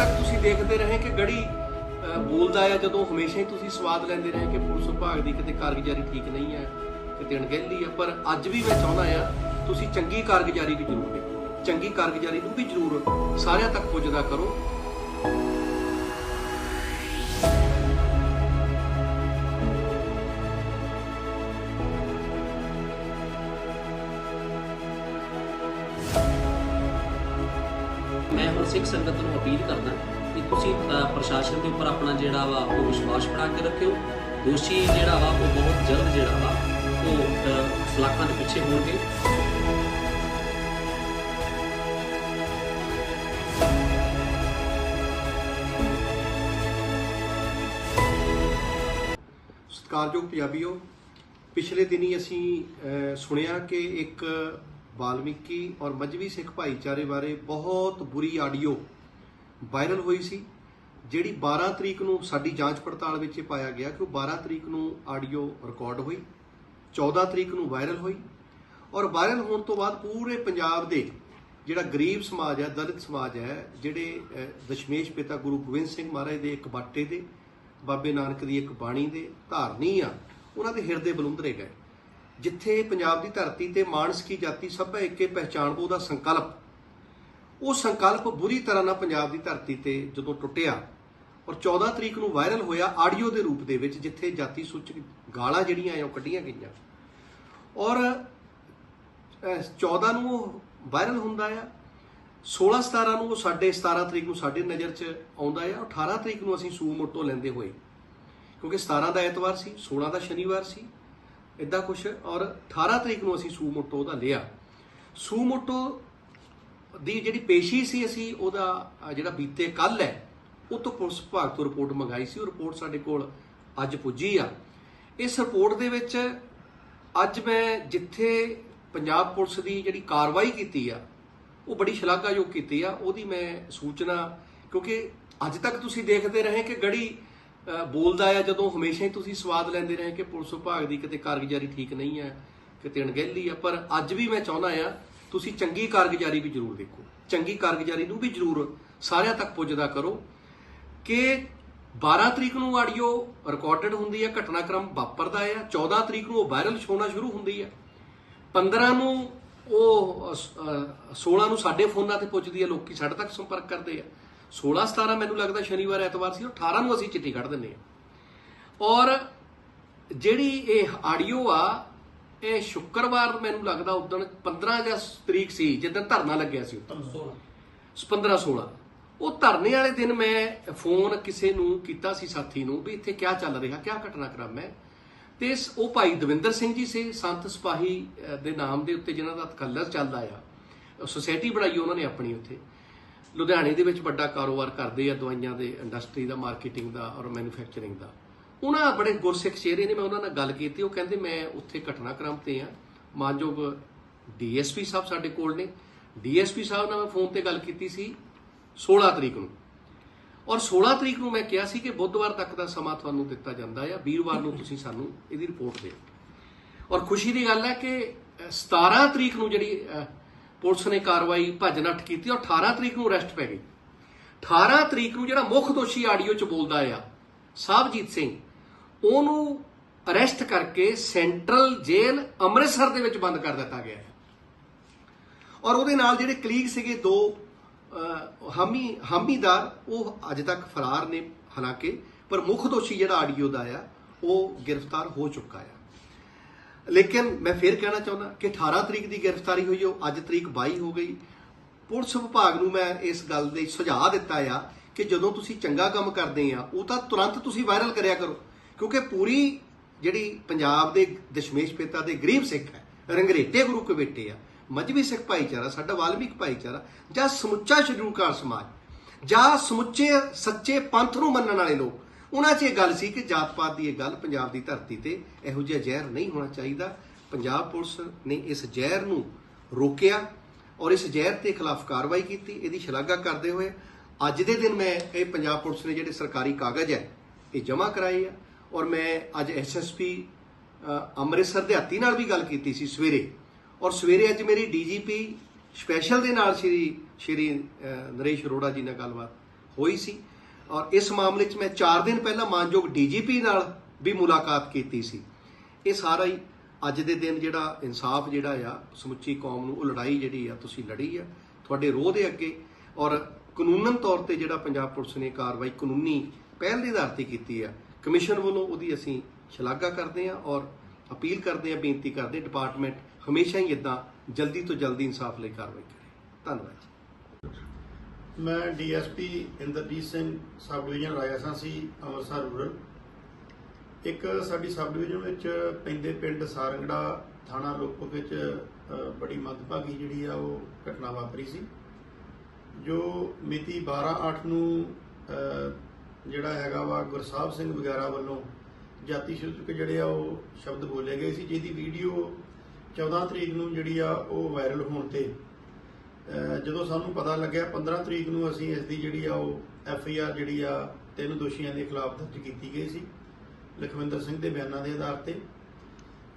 ਤੱਕ ਤੁਸੀਂ ਦੇਖਦੇ ਰਹੇ ਕਿ ਗੜੀ ਅਹ, ਬੋਲਦਾ ਆ ਜਦੋਂ ਹਮੇਸ਼ਾ ਹੀ ਤੁਸੀਂ ਸਵਾਦ ਲੈਂਦੇ ਰਹੇ ਕਿ ਪੁਲਿਸ ਵਿਭਾਗ ਦੀ ਕਿਤੇ ਕਾਰਗੁਜ਼ਾਰੀ ਠੀਕ ਨਹੀਂ ਹੈ ਕਿਤੇ ਅਣਗਹਿਲੀ ਆ ਪਰ ਅੱਜ ਵੀ ਮੈਂ ਚਾਹੁੰਦਾ ਆ ਤੁਸੀਂ ਚੰਗੀ ਕਾਰਗੁਜ਼ਾਰੀ ਵੀ ਜ਼ਰੂਰ ਦੇਖੋ। ਚੰਗੀ ਕਾਰਗੁਜ਼ਾਰੀ ਨੂੰ ਵੀ ਜ਼ਰੂਰ ਸਾਰਿਆਂ ਤੱਕ ਪੁੱਜਦਾ ਕਰੋ। ਮੈਂ ਹੁਣ ਸਿੱਖ ਸੰਗਤ ਨੂੰ ਅਪੀਲ ਕਰਦਾ ਕਿ ਤੁਸੀਂ ਪ੍ਰਸ਼ਾਸਨ ਦੇ ਉੱਪਰ ਆਪਣਾ ਜਿਹੜਾ ਵਾ ਉਹ ਵਿਸ਼ਵਾਸ ਬਣਾ ਕੇ ਰੱਖਿਓ। ਦੋਸ਼ੀ ਜਿਹੜਾ ਵਾ ਉਹ ਬਹੁਤ ਜਲਦ ਜਿਹੜਾ ਵਾ ਉਹ ਅ, ਸਲਾਖਾਂ ਦੇ ਪਿੱਛੇ ਹੋਣਗੇ। ਸਤਿਕਾਰਯੋਗ ਪੰਜਾਬੀਓ ਪਿਛਲੇ ਦਿਨੀ ਅਸੀਂ ਸੁਣਿਆ ਕਿ ਇੱਕ ਵਾਲਮੀਕੀ ਔਰ ਮਜਵੀ ਸਿੱਖ ਭਾਈਚਾਰੇ ਬਾਰੇ ਬਹੁਤ ਬੁਰੀ ਆਡੀਓ ਵਾਇਰਲ ਹੋਈ ਸੀ, ਜਿਹੜੀ 12 ਤਰੀਕ ਨੂੰ ਸਾਡੀ ਜਾਂਚ ਪੜਤਾਲ ਵਿੱਚ ਇਹ ਪਾਇਆ ਗਿਆ ਕਿ ਉਹ 12 ਤਰੀਕ ਨੂੰ ਆਡੀਓ ਰਿਕਾਰਡ ਹੋਈ 14 ਤਰੀਕ ਨੂੰ ਵਾਇਰਲ ਹੋਈ ਔਰ ਵਾਇਰਲ ਹੋਣ ਤੋਂ ਬਾਅਦ ਪੂਰੇ ਪੰਜਾਬ ਦੇ ਜਿਹੜਾ ਗਰੀਬ ਸਮਾਜ ਹੈ, ਦਲਿਤ ਸਮਾਜ ਹੈ, ਜਿਹੜੇ ਦਸ਼ਮੇਸ਼ ਪਿਤਾ ਗੁਰੂ ਗੋਬਿੰਦ ਸਿੰਘ ਮਹਾਰਾਜ ਦੇ ਇੱਕ ਬਾਟੇ ਦੇ, ਬਾਬੇ ਨਾਨਕ ਦੀ ਇੱਕ ਬਾਣੀ ਦੇ ਧਾਰਨੀ ਆ, ਉਹਨਾਂ ਦੇ ਹਿਰਦੇ ਬਲੁੰਦਰੇ ਗਏ। ਜਿੱਥੇ ਪੰਜਾਬ ਦੀ ਧਰਤੀ ਤੇ ਮਾਨਸਕੀ ਜਾਤੀ ਸਭ ਹੈ ਇੱਕੇ ਪਹਿਚਾਣ ਉਹਦਾ ਸੰਕਲਪ। ਉਹ ਸੰਕਲਪ ਬੁਰੀ ਤਰ੍ਹਾਂ ਨਾਲ ਪੰਜਾਬ ਦੀ ਧਰਤੀ ਤੇ ਜਦੋਂ ਟੁੱਟਿਆ ਔਰ 14 ਤਰੀਕ ਨੂੰ ਵਾਇਰਲ ਹੋਇਆ ਆਡੀਓ ਦੇ ਰੂਪ ਦੇ ਵਿੱਚ ਜਿੱਥੇ ਜਾਤੀ ਸੂਚਕ ਗਾਲਾਂ ਜਿਹੜੀਆਂ ਆ ਉਹ ਕੱਢੀਆਂ ਗਈਆਂ। ਔਰ ਅਹ, 14 ਨੂੰ ਉਹ ਵਾਇਰਲ ਹੁੰਦਾ ਆ 16 17 ਨੂੰ ਉਹ ਸਾਡੇ 17 ਤਰੀਕ ਨੂੰ ਸਾਡੇ ਨਜ਼ਰ 'ਚ ਆਉਂਦਾ ਆ 18 ਤਰੀਕ ਨੂੰ ਅਸੀਂ ਸੂ ਮੋਟੋ ਲੈਂਦੇ ਹੋਏ। ਕਿਉਂਕਿ 17 ਦਾ ਐਤਵਾਰ ਸੀ 16 ਦਾ ਸ਼ਨੀਵਾਰ ਸੀ ਇਦਾਂ ਕੁਛ, ਔਰ 18 ਤਰੀਕ ਨੂੰ ਅਸੀਂ ਸੂ ਮੋਟੋ ਉਹਦਾ ਲਿਆ। ਸੂ ਮੋਟੋ ਦੀ ਜਿਹੜੀ ਪੇਸ਼ੀ ਸੀ ਅਸੀਂ, ਉਹਦਾ ਜਿਹੜਾ ਬੀਤੇ ਕੱਲ ਹੈ, ਉਹ ਤੋਂ ਪੁਲਿਸ ਵਿਭਾਗ ਤੋਂ ਰਿਪੋਰਟ ਮੰਗਾਈ ਸੀ। ਉਹ ਰਿਪੋਰਟ ਸਾਡੇ ਕੋਲ ਅੱਜ ਪੁੱਜੀ ਆ। ਇਸ ਰਿਪੋਰਟ ਦੇ ਵਿੱਚ ਅੱਜ ਮੈਂ ਜਿੱਥੇ ਪੰਜਾਬ ਪੁਲਿਸ ਦੀ ਜਿਹੜੀ ਕਾਰਵਾਈ ਕੀਤੀ ਆ, ਉਹ ਬੜੀ ਸ਼ਲਾਘਾਯੋਗ ਕੀਤੀ ਆ। ਉਹਦੀ ਮੈਂ ਸੂਚਨਾ, ਕਿਉਂਕਿ ਅੱਜ ਤੱਕ ਤੁਸੀਂ ਦੇਖਦੇ ਰਹੇ ਕਿ ਗੜੀ ਬੋਲਦਾ ਆ ਜਦੋਂ ਹਮੇਸ਼ਾ ਹੀ ਤੁਸੀਂ ਸਵਾਦ ਲੈਂਦੇ ਰਹੇ ਕਿ ਪੁਲਿਸ ਵਿਭਾਗ ਦੀ ਕਿਤੇ ਕਾਰਗੁਜ਼ਾਰੀ ਠੀਕ ਨਹੀਂ ਹੈ ਕਿਤੇ ਅਣਗਹਿਲੀ ਆ ਪਰ ਅੱਜ ਵੀ ਮੈਂ ਚਾਹੁੰਦਾ ਆ ਤੁਸੀਂ ਚੰਗੀ ਕਾਰਗੁਜ਼ਾਰੀ ਵੀ ਜ਼ਰੂਰ ਦੇਖੋ। ਚੰਗੀ ਕਾਰਗੁਜ਼ਾਰੀ ਨੂੰ ਵੀ ਜ਼ਰੂਰ ਸਾਰਿਆਂ ਤੱਕ ਪੁੱਜਦਾ ਕਰੋ ਕਿ 12 ਤਰੀਕ ਨੂੰ ਆਡੀਓ ਰਿਕਾਰਡਡ ਹੁੰਦੀ ਹੈ ਘਟਨਾਕ੍ਰਮ ਵਾਪਰਦਾ ਆ 14 ਤਰੀਕ ਨੂੰ ਉਹ ਵਾਇਰਲ ਹੋਣਾ ਸ਼ੁਰੂ ਹੁੰਦੀ ਹੈ 15 ਨੂੰ ਉਹ ਅਹ, 16 ਨੂੰ ਸਾਡੇ ਫੋਨਾਂ ਤੇ ਪੁੱਜਦੀ ਹੈ ਲੋਕੀ ਸਾਡੇ ਤੱਕ ਸੰਪਰਕ ਕਰਦੇ ਆ। 16 17 ਮੈਨੂੰ ਲੱਗਦਾ ਸ਼ਨੀਵਾਰ ਐਤਵਾਰ ਸੀ ਉਹ 18 ਨੂੰ ਅਸੀਂ ਚਿੱਠੀ ਕੱਢ ਦਿੰਨੇ ਆ ਔਰ ਜਿਹੜੀ ਇਹ ਆਡੀਓ ਆ ਇਹ ਸ਼ੁੱਕਰਵਾਰ ਮੈਨੂੰ ਲੱਗਦਾ ਉਦੋਂ 15 ਜਾਂ ਤਰੀਕ ਸੀ ਜਦੋਂ ਧਰਨਾ ਲੱਗਿਆ ਸੀ। ਉੱਤੇ 15 16 ਉਹ ਧਰਨੇ ਵਾਲੇ ਦਿਨ ਮੈਂ ਫੋਨ ਕਿਸੇ ਨੂੰ ਕੀਤਾ ਸੀ ਸਾਥੀ ਨੂੰ ਵੀ ਇੱਥੇ ਕੀ ਚੱਲ ਰਿਹਾ ਕੀ ਘਟਨਾਕ੍ਰਮ ਹੈ। ਤੇ ਉਹ ਭਾਈ ਦਵਿੰਦਰ ਸਿੰਘ ਜੀ ਸੀ ਸੰਤ ਸਿਪਾਹੀ ਦੇ ਨਾਮ ਦੇ ਉੱਤੇ ਜਿਨ੍ਹਾਂ ਦਾ ਤਕੱਲਰ ਚੱਲਦਾ ਆ। ਸੁਸਾਇਟੀ ਬਣਾਈ ਉਹਨਾਂ ਨੇ ਆਪਣੀ ਉੱਥੇ। ਲੁਧਿਆਣੇ ਦੇ ਵਿੱਚ ਵੱਡਾ ਕਾਰੋਬਾਰ ਕਰਦੇ ਆ ਦਵਾਈਆਂ ਦੇ ਇੰਡਸਟਰੀ ਦਾ ਮਾਰਕੀਟਿੰਗ ਦਾ ਔਰ ਮੈਨੂਫੈਕਚਰਿੰਗ ਦਾ। ਉਹਨਾਂ ਬੜੇ ਗੁਰਸਿੱਖ ਚਿਹਰੇ ਨੇ ਮੈਂ ਉਹਨਾਂ ਨਾਲ ਗੱਲ ਕੀਤੀ ਉਹ ਕਹਿੰਦੇ ਮੈਂ ਉੱਥੇ ਘਟਨਾਕ੍ਰਮ ਤੇ ਆ। ਮਾਨਯੋਗ ਡੀਐਸਪੀ ਸਾਹਿਬ ਸਾਡੇ ਕੋਲ ਨੇ। ਡੀਐਸਪੀ ਸਾਹਿਬ ਨਾਲ ਮੈਂ ਫੋਨ ਤੇ ਗੱਲ ਕੀਤੀ ਸੀ 16 ਤਰੀਕ ਨੂੰ। ਔਰ 16 ਤਰੀਕ ਨੂੰ ਮੈਂ ਕਿਹਾ ਸੀ ਕਿ ਬੁੱਧਵਾਰ ਤੱਕ ਦਾ ਸਮਾਂ ਤੁਹਾਨੂੰ ਦਿੱਤਾ ਜਾਂਦਾ ਹੈ ਵੀਰਵਾਰ ਨੂੰ ਤੁਸੀਂ ਸਾਨੂੰ ਇਹਦੀ ਰਿਪੋਰਟ ਦਿਓ। ਔਰ ਖੁਸ਼ੀ ਦੀ ਗੱਲ ਹੈ ਕਿ ਅਹ, 17 ਤਰੀਕ ਨੂੰ ਜਿਹੜੀ ਪੁਲਿਸ ਨੇ ਕਾਰਵਾਈ ਭੱਜ ਨੱਠ ਕੀਤੀ ਔਰ 18 ਤਰੀਕ ਨੂੰ ਅਰੈਸਟ ਪੈ ਗਈ। 18 ਤਰੀਕ ਨੂੰ ਜਿਹੜਾ ਮੁੱਖ ਦੋਸ਼ੀ ਆਡੀਓ 'ਚ ਬੋਲਦਾ ਆ ਸਾਹਿਬਜੀਤ ਸਿੰਘ, ਉਹਨੂੰ ਅਰੈਸਟ ਕਰਕੇ ਸੈਂਟਰਲ ਜੇਲ੍ਹ ਅੰਮ੍ਰਿਤਸਰ ਦੇ ਵਿੱਚ ਬੰਦ ਕਰ ਦਿੱਤਾ ਗਿਆ ਹੈ। ਔਰ ਉਹਦੇ ਨਾਲ ਜਿਹੜੇ ਕਲੀਗ ਸੀਗੇ, ਦੋ ਹਾਮੀ, ਹਾਮੀਦਾਰ, ਉਹ ਅੱਜ ਤੱਕ ਫਰਾਰ ਨੇ ਹਾਲਾਂਕਿ, ਪਰ ਮੁੱਖ ਦੋਸ਼ੀ ਜਿਹੜਾ ਆਡੀਓ ਦਾ ਆ, ਉਹ ਗ੍ਰਿਫਤਾਰ ਹੋ ਚੁੱਕਾ ਆ। ਲੇਕਿਨ ਮੈਂ ਫੇਰ ਕਹਿਣਾ ਚਾਹੁੰਦਾ ਕਿ 18 ਤਰੀਕ ਦੀ ਗ੍ਰਿਫਤਾਰੀ ਹੋਈ, ਉਹ ਅੱਜ ਤਰੀਕ 22 ਹੋ ਗਈ। ਪੁਲਿਸ ਵਿਭਾਗ ਨੂੰ ਮੈਂ ਇਸ ਗੱਲ ਦੇ ਸੁਝਾਅ ਦਿੱਤਾ ਆ ਕਿ ਜਦੋਂ ਤੁਸੀਂ ਚੰਗਾ ਕੰਮ ਕਰਦੇ ਆ, ਉਹ ਤਾਂ ਤੁਰੰਤ ਤੁਸੀਂ ਵਾਇਰਲ ਕਰਿਆ ਕਰੋ। ਕਿਉਂਕਿ ਪੂਰੀ ਜਿਹੜੀ ਪੰਜਾਬ ਦੇ ਦਸ਼ਮੇਸ਼ ਪਿਤਾ ਦੇ ਗਰੀਬ ਸਿੱਖ ਹੈ, ਰੰਗਰੇਟੇ ਗੁਰੂ ਕਬੇਟੇ ਆ ਮਜਬੀ ਸਿੱਖ ਭਾਈਚਾਰਾ, ਸਾਡਾ ਵਾਲਮੀਕ ਭਾਈਚਾਰਾ, ਜਾਂ ਸਮੁੱਚਾ ਸ਼ਡਿਊਲ ਸਮਾਜ, ਜਾਂ ਸਮੁੱਚੇ ਸੱਚੇ ਪੰਥ ਨੂੰ ਮੰਨਣ ਵਾਲੇ ਲੋਕ ਉਹਨਾਂ 'ਚ ਇਹ ਗੱਲ ਸੀ ਕਿ ਜਾਤ ਪਾਤ ਦੀ ਇਹ ਗੱਲ ਪੰਜਾਬ ਦੀ ਧਰਤੀ ਤੇ ਇਹੋ ਜਿਹਾ ਜ਼ਹਿਰ ਨਹੀਂ ਹੋਣਾ ਚਾਹੀਦਾ। ਪੰਜਾਬ ਪੁਲਿਸ ਨੇ ਇਸ ਜ਼ਹਿਰ ਨੂੰ ਰੋਕਿਆ ਔਰ ਇਸ ਜ਼ਹਿਰ ਦੇ ਖਿਲਾਫ ਕਾਰਵਾਈ ਕੀਤੀ, ਇਹਦੀ ਸ਼ਲਾਘਾ ਕਰਦੇ ਹੋਏ। ਅੱਜ ਦੇ ਦਿਨ ਮੈਂ ਇਹ ਪੰਜਾਬ ਪੁਲਿਸ ਨੇ ਜਿਹੜੇ ਸਰਕਾਰੀ ਕਾਗਜ਼ ਹੈ, ਇਹ ਜਮ੍ਹਾਂ ਕਰਾਏ ਆ ਔਰ ਮੈਂ ਅੱਜ ਐਸਐਸਪੀ ਅੰਮ੍ਰਿਤਸਰ ਦੇ ਹੱਤੀ ਨਾਲ ਵੀ ਗੱਲ ਕੀਤੀ ਸੀ ਸਵੇਰੇ। ਔਰ ਸਵੇਰੇ ਅੱਜ ਮੇਰੀ ਡੀਜੀਪੀ ਸਪੈਸ਼ਲ ਦੇ ਨਾਲ ਸ਼੍ਰੀ ਸ਼੍ਰੀ ਨਰੇਸ਼ ਅਰੋੜਾ ਜੀ ਨਾਲ ਗੱਲਬਾਤ ਹੋਈ ਸੀ। ਔਰ ਇਸ ਮਾਮਲੇ 'ਚ ਮੈਂ 4 ਦਿਨ ਪਹਿਲਾਂ ਮਾਨਯੋਗ ਡੀਜੀਪੀ ਨਾਲ ਵੀ ਮੁਲਾਕਾਤ ਕੀਤੀ ਸੀ। ਇਹ ਸਾਰਾ ਹੀ ਅੱਜ ਦੇ ਦਿਨ ਜਿਹੜਾ ਇਨਸਾਫ ਜਿਹੜਾ ਆ, ਸਮੁੱਚੀ ਕੌਮ ਨੂੰ, ਉਹ ਲੜਾਈ ਜਿਹੜੀ ਆ, ਤੁਸੀਂ ਲੜੀ ਆ, ਤੁਹਾਡੇ ਰੋਹ ਦੇ ਅੱਗੇ। ਔਰ ਕਾਨੂੰਨਨ ਤੌਰ ਤੇ ਜਿਹੜਾ ਪੰਜਾਬ ਪੁਲਿਸ ਨੇ ਕਾਰਵਾਈ ਕਾਨੂੰਨੀ ਪਹਿਲ ਦੇ ਆਧਾਰ ਤੇ ਕੀਤੀ ਆ, ਕਮਿਸ਼ਨ ਵੱਲੋਂ ਉਹਦੀ ਅਸੀਂ ਸ਼ਲਾਘਾ ਕਰਦੇ ਆ ਔਰ ਅਪੀਲ ਕਰਦੇ ਆ, ਬੇਨਤੀ ਕਰਦੇ ਡਿਪਾਰਟਮੈਂਟ ਹਮੇਸ਼ਾ ਹੀ ਇਦਾਂ ਜਲਦੀ ਤੋਂ ਜਲਦੀ ਇਨਸਾਫ ਲਈ ਕਾਰਵਾਈ ਕਰੇ। ਧੰਨਵਾਦ ਜੀ। ਮੈਂ DSP Inderjit Singh sub division Rajasansi ਸੀ, ਅੰਮ੍ਰਿਤਸਰ ਰੂਰਲ ਇੱਕ ਸਾਡੀ ਸਬ ਡਿਵੀਜ਼ਨ ਵਿੱਚ ਪੈਂਦੇ ਪਿੰਡ ਸਾਰੰਗੜਾ ਥਾਣਾ ਰੋਪੜ ਵਿੱਚ ਬੜੀ ਮੰਦਭਾਗੀ ਜਿਹੜੀ ਆ ਉਹ ਘਟਨਾ ਵਾਪਰੀ ਸੀ। ਜੋ ਮਿਤੀ 12/8 ਨੂੰ ਜਿਹੜਾ ਹੈਗਾ ਵਾ ਗੁਰਸਾਹਿਬ ਸਿੰਘ ਵਗੈਰਾ ਵੱਲੋਂ ਜਾਤੀ ਸੂਚਕ ਜਿਹੜੇ ਆ ਉਹ ਸ਼ਬਦ ਬੋਲੇ ਗਏ ਸੀ, ਜਿਹਦੀ ਵੀਡੀਓ 14 ਤਰੀਕ ਨੂੰ ਜਿਹੜੀ ਆ ਉਹ ਵਾਇਰਲ ਹੋਣ ਤੇ ਜਦੋਂ ਸਾਨੂੰ ਪਤਾ ਲੱਗਿਆ 15 ਤਰੀਕ ਨੂੰ ਅਸੀਂ ਇਸ ਦੀ ਜਿਹੜੀ ਆ ਉਹ ਐਫ ਆਈ ਆਰ ਜਿਹੜੀ ਆ ਤਿੰਨ ਦੋਸ਼ੀਆਂ ਦੇ ਖਿਲਾਫ ਦਰਜ ਕੀਤੀ ਗਈ ਸੀ ਲਖਵਿੰਦਰ ਸਿੰਘ ਦੇ ਬਿਆਨਾਂ ਦੇ ਆਧਾਰ ਤੇ।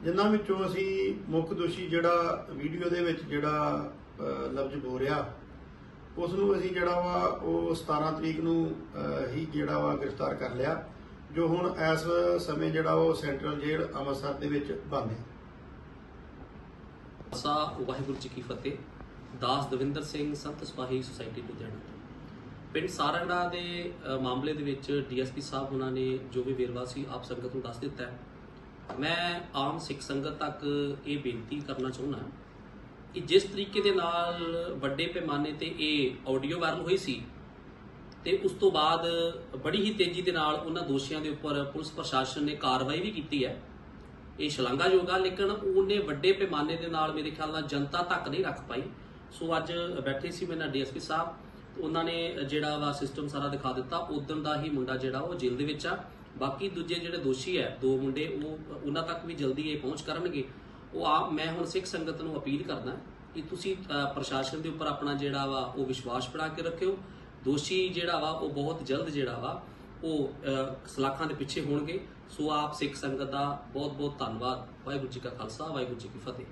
ਜਿਨ੍ਹਾਂ ਵਿੱਚੋਂ ਅਸੀਂ ਮੁੱਖ ਦੋਸ਼ੀ ਜਿਹੜਾ ਵੀਡੀਓ ਦੇ ਵਿੱਚ ਜਿਹੜਾ ਅਹ, ਲਫ਼ਜ਼ ਬੋਲਿਆ ਉਸ ਨੂੰ ਅਸੀਂ ਜਿਹੜਾ ਵਾ ਉਹ 17 ਤਰੀਕ ਨੂੰ ਹੀ ਜਿਹੜਾ ਵਾ ਗ੍ਰਿਫਤਾਰ ਕਰ ਲਿਆ ਜੋ ਹੁਣ ਇਸ ਸਮੇਂ ਜਿਹੜਾ ਉਹ ਸੈਂਟਰਲ ਜੇਲ੍ਹ ਅੰਮ੍ਰਿਤਸਰ ਦੇ ਵਿੱਚ ਬੰਦ ਹੈ। ਸਾ ਵਾਹਿਗੁਰੂ ਜੀ ਕੀ ਫਤਿਹ। ਦਾਸ ਦਵਿੰਦਰ ਸਿੰਘ, ਸੰਤ ਸਪਾਹੀ ਸੁਸਾਇਟੀ ਲੁਧਿਆਣਾ ਤੋਂ। ਪਿੰਡ ਸਾਰੰਗੜਾ ਦੇ ਮਾਮਲੇ ਦੇ ਵਿੱਚ ਡੀਐਸਪੀ ਸਾਹਿਬ ਉਹਨਾਂ ਨੇ ਜੋ ਵੀ ਵੇਰਵਾ ਸੀ, ਆਪ ਸੰਗਤ ਨੂੰ ਦੱਸ ਦਿੱਤਾ ਹੈ। ਮੈਂ ਆਮ ਸਿੱਖ ਸੰਗਤ ਤੱਕ ਇਹ ਬੇਨਤੀ ਕਰਨਾ ਚਾਹੁੰਦਾ ਕਿ ਜਿਸ ਤਰੀਕੇ ਦੇ ਨਾਲ ਵੱਡੇ ਪੈਮਾਨੇ ਤੇ ਇਹ ਆਡੀਓ ਵਾਇਰਲ ਹੋਈ ਸੀ ਤੇ ਉਸ ਤੋਂ ਬਾਅਦ ਬੜੀ ਹੀ ਤੇਜ਼ੀ ਦੇ ਨਾਲ ਉਹਨਾਂ ਦੋਸ਼ੀਆਂ ਦੇ ਉੱਪਰ ਪੁਲਿਸ ਪ੍ਰਸ਼ਾਸਨ ਨੇ ਕਾਰਵਾਈ ਵੀ ਕੀਤੀ ਹੈ। ਇਹ ਸ਼ਲਾਘਾਯੋਗ ਆ, ਲੇਕਿਨ ਉਹਨੇ ਵੱਡੇ ਪੈਮਾਨੇ ਦੇ ਨਾਲ ਮੇਰੇ ਖਿਆਲ ਨਾਲ ਜਨਤਾ ਤੱਕ ਨਹੀਂ ਰੱਖ ਪਾਈ। ਸੋ ਅੱਜ ਬੈਠੇ ਸੀ ਮੇਰੇ ਨਾਲ ਡੀਐਸਪੀ ਸਾਹਿਬ ਉਹਨਾਂ ਨੇ ਜਿਹੜਾ ਵਾ ਸਿਸਟਮ ਸਾਰਾ ਦਿਖਾ ਦਿੱਤਾ ਉਦੋਂ ਦਾ ਹੀ ਮੁੰਡਾ ਜਿਹੜਾ ਉਹ ਜੇਲ੍ਹ ਦੇ ਵਿੱਚ ਆ। ਬਾਕੀ ਦੂਜੇ ਜਿਹੜੇ ਦੋਸ਼ੀ ਹੈ, ਦੋ ਮੁੰਡੇ, ਉਹ ਉਹਨਾਂ ਤੱਕ ਵੀ ਜਲਦੀ ਇਹ ਪਹੁੰਚ ਕਰਨਗੇ। ਉਹ ਆ, ਮੈਂ ਹੁਣ ਸਿੱਖ ਸੰਗਤ ਨੂੰ ਅਪੀਲ ਕਰਦਾ ਕਿ ਤੁਸੀਂ ਪ੍ਰਸ਼ਾਸਨ ਦੇ ਉੱਪਰ ਆਪਣਾ ਜਿਹੜਾ ਵਾ ਉਹ ਵਿਸ਼ਵਾਸ ਬਣਾ ਕੇ ਰੱਖਿਓ। ਦੋਸ਼ੀ ਜਿਹੜਾ ਵਾ, ਉਹ ਬਹੁਤ ਜਲਦ ਜਿਹੜਾ ਵਾ, ਉਹ ਸਲਾਖਾਂ ਦੇ ਪਿੱਛੇ ਹੋਣਗੇ। ਸੋ ਆਪ ਸਿੱਖ ਸੰਗਤ ਦਾ ਬਹੁਤ ਬਹੁਤ ਧੰਨਵਾਦ। ਵਾਹਿਗੁਰੂ ਜੀ ਕਾ ਖਾਲਸਾ, ਵਾਹਿਗੁਰੂ ਜੀ ਕੀ ਫਤਿਹ।